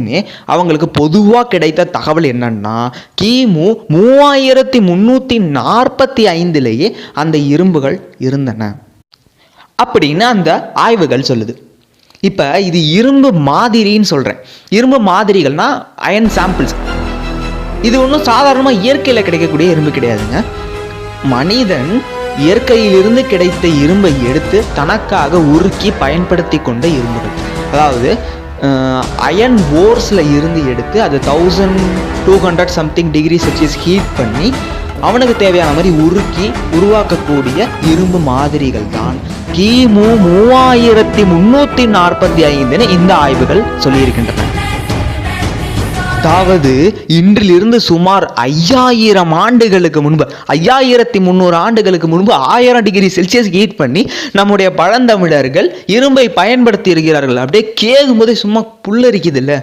வரைக்குமே அவங்களுக்கு பொதுவாக கிடைத்த தகவல் என்னன்னா கிமு மூவாயிரத்தி முந்நூற்றி நாற்பத்தி ஐந்துலேயே அந்த இரும்புகள் இருந்தன. அப்படின்னு அந்த ஆய்வுகள் சொல்லுது. இப்போ இது இரும்பு மாதிரின்னு சொல்கிறேன் இரும்பு மாதிரிகள்னா அயன் சாம்பிள்ஸ் இது ஒன்றும் சாதாரணமாக இயற்கையில் கிடைக்கக்கூடிய இரும்பு கிடையாதுங்க. மனிதன் இயற்கையிலிருந்து கிடைத்த இரும்பை எடுத்து தனக்காக உருக்கி பயன்படுத்தி கொண்ட இரும்புகள். அதாவது அயன் ஓர்ஸில் இருந்து எடுத்து அது thousand two hundred something degree celsius heat பண்ணி அவனுக்கு தேவையான மாதிரி உருக்கி உருவாக்கக்கூடிய இரும்பு மாதிரிகள் தான். கிமு மூவாயிரத்தி முன்னூற்றி நாற்பத்தி ஐந்துன்னு இந்த ஆய்வுகள் சொல்லியிருக்கின்றன. அதாவது இன்றிலிருந்து சுமார் ஐயாயிரம் ஆண்டுகளுக்கு முன்பு ஐயாயிரத்தி முந்நூறு ஆண்டுகளுக்கு முன்பு ஆயிரம் டிகிரி செல்சியஸ் ஹீட் பண்ணி நம்முடைய பழந்தமிழர்கள் இரும்பை பயன்படுத்தி இருக்கிறார்கள். அப்படியே கேட்கும் போதே சும்மா புல்லரிக்குது இல்லை